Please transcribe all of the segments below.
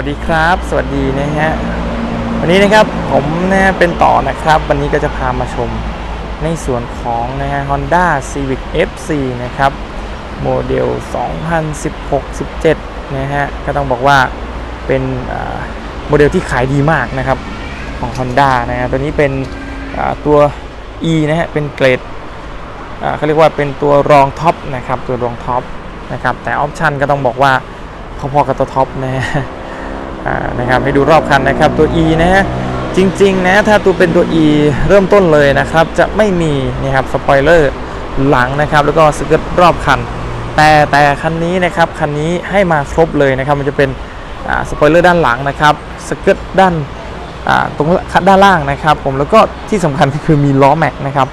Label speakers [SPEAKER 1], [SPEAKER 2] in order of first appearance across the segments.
[SPEAKER 1] ัสดีครับ สวัสดีนะฮะวันนี้นะครับผมนะเป็นต่อนะครับ วันนี้ก็จะพามาชมในส่วนของนะฮะ Honda Civic FC นะครับ โมเดล 2016-17 นะฮะ ก็ต้องบอกว่าเป็นโมเดลที่ขายดีมากนะครับของ Honda นะฮะตัวนี้เป็นตัว E นะฮะ เป็นเกรดเขาเรียกว่าเป็นตัวรองท็อปนะครับ ตัวรองท็อปนะครับ แต่ออปชันก็ต้องบอกว่าพอๆกับตัวท็อปนะฮะ นะครับให้ดูรอบคันนะครับตัว E นะฮะจริงๆนะถ้าตัวเป็นตัว E เริ่มต้นเลยนะครับจะไม่มีนะครับสปอยเลอร์หลังนะครับแล้วก็สเกิร์ตรอบคัน แต่แต่คันนี้นะครับคันนี้ให้มาครบเลยนะครับมันจะเป็นสปอยเลอร์ด้านหลังนะครับสเกิร์ตด้านตรงด้านล่างนะครับ ผมแล้วก็ที่สำคัญก็คือมีล้อแม็กนะครับ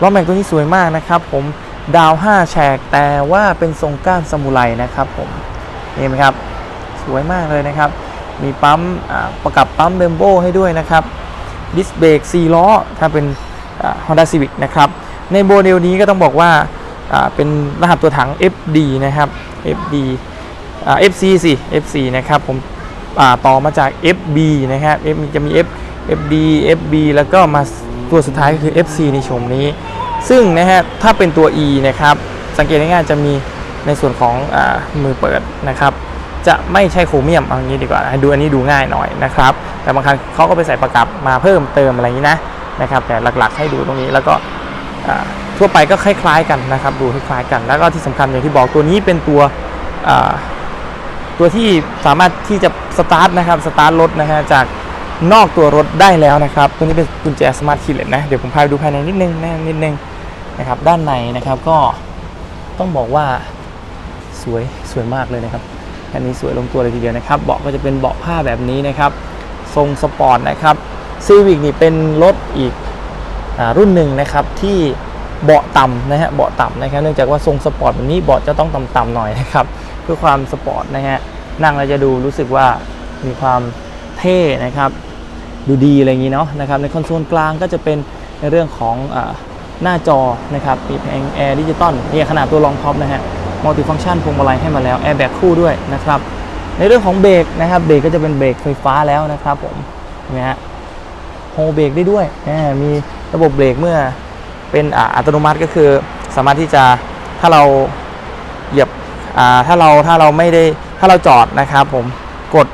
[SPEAKER 1] ล้อแม็กตัวนี้สวยมากนะครับผมดาว 5 แฉกแต่ว่าเป็นทรงก้านซามูไรนะครับผมนี่ไหมครับสวยมากเลยนะครับ มีปั๊มประกับปั๊มเบมโบให้ด้วยนะครับดิสเบรก4ล้อ ถ้าเป็นอ่า Honda Civic นะครับ ในโมเดลนี้ก็ต้องบอกว่าเป็นรหัสตัวถัง FD นะครับ FD FC สิ FC นะครับผมต่อมาจาก FB นะครับ F จะมี F FD FB แล้วก็มาตัวสุดท้ายก็คือ FC ในชมนี้ ซึ่งนะฮะถ้าเป็นตัว E นะครับ สังเกตง่ายๆจะมีในส่วนของอมือเปิดนะครับ จะไม่ใช่โครเมียมเอางี้ดีกว่าให้ดูอันนี้ดูง่ายหน่อยนะครับ แต่บางครั้งเขาก็ไปใส่ประกับมาเพิ่มเติมอะไรอย่างนี้นะนะครับ แต่หลักๆให้ดูตรงนี้แล้วก็ทั่วไปก็คล้ายๆกันนะครับ ดูคล้ายๆกัน แล้วก็ที่สำคัญอย่างที่บอกตัวนี้เป็นตัวตัวที่สามารถที่จะสตาร์ทนะครับสตาร์ทรถนะฮะจากนอกตัวรถได้แล้วนะครับ ตัวนี้เป็นกุญแจสมาร์ทคีย์เลสนะเดี๋ยวผมพาไปดูภายในนิดนึงนะนิดนึงนะครับ ด้านในนะครับก็ต้องบอกว่าสวยสวยมากเลยนะครับ อันนี้สวยลงตัวเลยทีเดียวนะครับ เบาะก็จะเป็นเบาะผ้าแบบนี้นะครับ ทรงสปอร์ตนะครับซีวิกนี่เป็นรถอีกอรุ่นหนึ่งนะครับที่เบาะต่ำนะฮะเบาะต่ำนะครับ เนื่องจากว่าทรงสปอร์ตแบบนี้เบาะจะต้องต่ำๆหน่อยนะครับเพื่อความสปอร์ตนะฮะนั่งแล้วจะดูรู้สึกว่ามีความเท่นะครับ ดูดีอะไรอย่างนี้เนาะนะครับในคอนโซลกลางก็จะเป็นในเรื่องของอ หน้าจอนะครับมีแผงแอร์ดิจิตอลนี่ขนาดตัวรองท็อปนะฮะมัลติฟังก์ชันพวงมาลัยให้มาแล้วแอร์แบ็กคู่ด้วยนะครับในเรื่องของเบรกนะครับเบรกก็จะเป็นเบรกไฟฟ้าแล้วนะครับผมเห็นไหมฮะโฮเบรกได้ด้วยมีระบบเบรกเมื่อเป็นอัตโนมัติก็คือสามารถที่จะถ้าเราเหยียบถ้าเราถ้าเราไม่ได้ถ้าเราจอดนะครับผมกด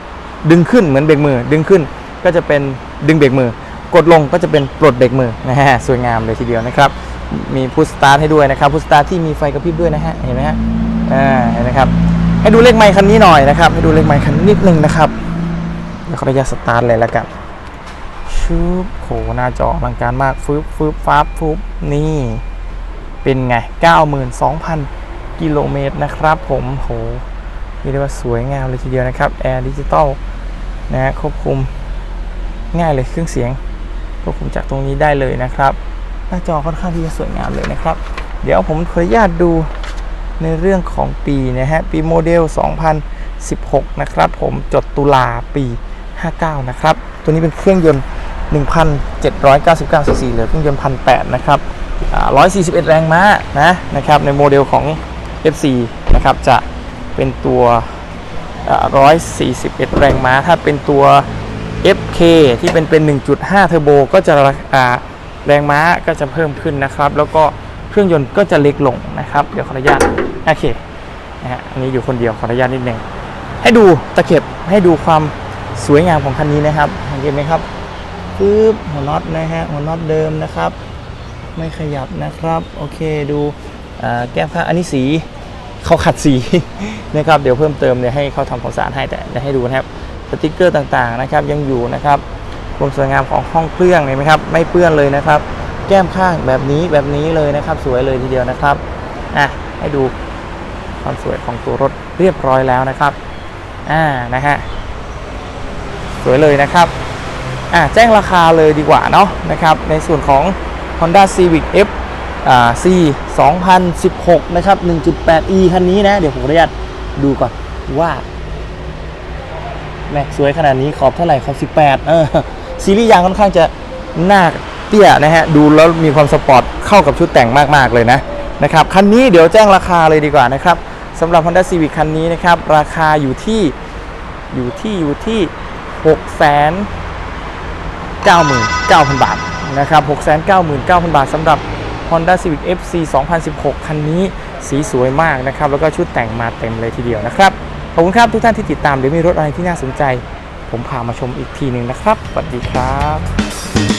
[SPEAKER 1] ดึงขึ้นเหมือนเบรกมือดึงขึ้นก็จะเป็นดึงเบรกมือ กดลงก็จะเป็นปลดเบรกมือนะฮะสวยงามเลยทีเดียวนะครับ มีพุชสตาร์ทให้ด้วยนะครับพุชสตาร์ทที่มีไฟกระพริบด้วยนะฮะเห็นไหมฮะอ่าเห็นไหมครับให้ดูเลขไมค์คันนี้หน่อยนะครับ ให้ดูเลขไมค์คันนิดนึงนะครับเดี๋ยวขออนุญาตสตาร์ทเลยแล้วกันชูบโหหน้าจออลังการมากฟึบฟึบฟ้าบฟุบนี่ เป็นไง 92,000 กิโลเมตรนะครับผมโหเรียกว่าสวยงามเลยทีเดียวนะครับ แอร์ดิจิตอลนะฮะควบคุมง่ายเลยเครื่องเสียง ควบคุมจากตรงนี้ได้เลยนะครับ หน้าจอค่อนข้างที่จะสวยงามเลยนะครับ เดี๋ยวผมขออนุญาตดูในเรื่องของปีนะฮะปีโมเดล 2016 นะครับ ผมจดตุลาปี 59 นะครับ ตัวนี้เป็นเครื่องยนต์ 1,799 ซีซีเหลือเครื่องยนต์ 1,800 นะครับ 141 แรงม้านะนะครับในโมเดลของ FC นะครับจะเป็นตัว 141 แรงม้าถ้าเป็นตัว FK ที่เป็นเป็น 1.5 เทอร์โบก็จะแรงม้าก็จะเพิ่มขึ้นนะครับ แล้วก็เครื่องยนต์ก็จะเล็กลงนะครับ เดี๋ยวขออนุญาตโอเคนะฮะอันนี้อยู่คนเดียวขออนุญาตนิดนึงให้ดูตะเข็บให้ดูความสวยงามของคันนี้นะครับเห็นไหมครับปึ๊บหัวน็อตนะฮะหัวน็อตเดิมนะครับ ไม่ขยับนะครับ โอเคดูแก้มข้าอันนี้สีเขาขัดสีนะครับ เดี๋ยวเพิ่มเติมเนี่ยให้เขาทำความสะอาดให้แต่ให้ดูนะครับ ติกเกอร์ต่างๆนะครับยังอยู่นะครับความสวยงามของห้องเครื่องเห็นไหมครับไม่เปื้อนเลยนะครับ แก้มข้างแบบนี้แบบนี้เลยนะครับ สวยเลยทีเดียวนะครับอะให้ดูความสวยของตัวรถเรียบร้อยแล้วนะครับอ่านะฮะสวยเลยนะครับอะแจ้งราคาเลยดีกว่าเนาะนะครับในส่วนของ Honda Civic F อ่า C 2016 นะครับ 1.8e คันนี้นะ เดี๋ยวผมขออนุญาตดูก่อนว่า แม็กสวยขนาดนี้ขอบเท่าไหร่ขอบ 18 เออซีรีส์ยางค่อนข้างจะหน้าเตี้ยนะฮะ ดูแล้วมีความสปอร์ตเข้ากับชุดแต่งมาก ๆ เลยนะนะครับคันนี้เดี๋ยวแจ้งราคาเลยดีกว่านะครับสำหรับ Honda Civic คันนี้นะครับ ราคาอยู่ที่อยู่ที่อยู่ที่ 6 9 9 0 0 0 บาทนะครับ 699,000 บาทสำหรับ Honda Civic FC 2016 คันนี้สีสวยมากนะครับ แล้วก็ชุดแต่งมาเต็มเลยทีเดียวนะครับ ขอบคุณครับทุกท่านที่ติดตามเดี๋ยวมีรถอะไรที่น่าสนใจ ผมพามาชมอีกทีหนึ่งนะครับสวัสดีครับ